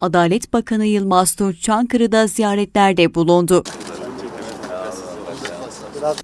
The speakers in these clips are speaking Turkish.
Adalet Bakanı Yılmaz Tunç Çankırı'da ziyaretlerde bulundu.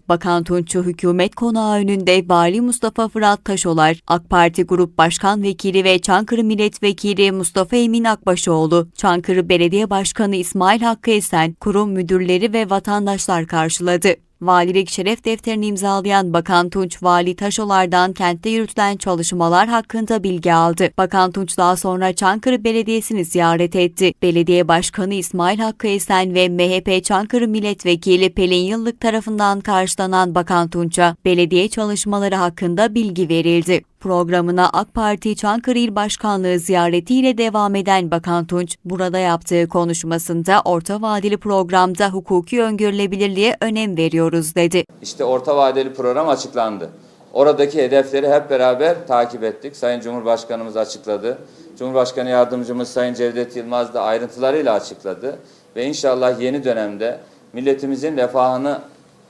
Bakan Tunç'u hükümet konağı önünde Vali Mustafa Fırat Taşolar, AK Parti Grup Başkan Vekili ve Çankırı Milletvekili Mustafa Emin Akbaşoğlu, Çankırı Belediye Başkanı İsmail Hakkı Esen, kurum müdürleri ve vatandaşlar karşıladı. Valilik şeref defterini imzalayan Bakan Tunç, Vali Taşolar'dan kentte yürütülen çalışmalar hakkında bilgi aldı. Bakan Tunç daha sonra Çankırı Belediyesi'ni ziyaret etti. Belediye Başkanı İsmail Hakkı Esen ve MHP Çankırı Milletvekili Pelin Yıllık tarafından karşılanan Bakan Tunç'a belediye çalışmaları hakkında bilgi verildi. Programına AK Parti Çankırı İl Başkanlığı ziyaretiyle devam eden Bakan Tunç, burada yaptığı konuşmasında orta vadeli programda hukuki öngörülebilirliğe önem veriyoruz dedi. İşte orta vadeli program açıklandı. Oradaki hedefleri hep beraber takip ettik. Sayın Cumhurbaşkanımız açıkladı. Cumhurbaşkanı Yardımcımız Sayın Cevdet Yılmaz da ayrıntılarıyla açıkladı. Ve inşallah yeni dönemde milletimizin refahını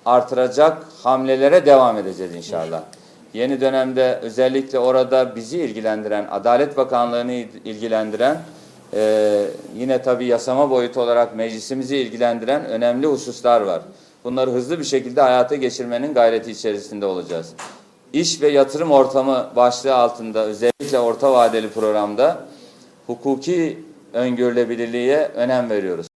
artıracak hamlelere devam edeceğiz inşallah. Yeni dönemde özellikle orada bizi ilgilendiren, Adalet Bakanlığı'nı ilgilendiren, eee, yine tabii yasama boyutu olarak meclisimizi ilgilendiren önemli hususlar var. Bunları hızlı bir şekilde hayata geçirmenin gayreti içerisinde olacağız. İş ve yatırım ortamı başlığı altında özellikle orta vadeli programda hukuki öngörülebilirliğe önem veriyoruz.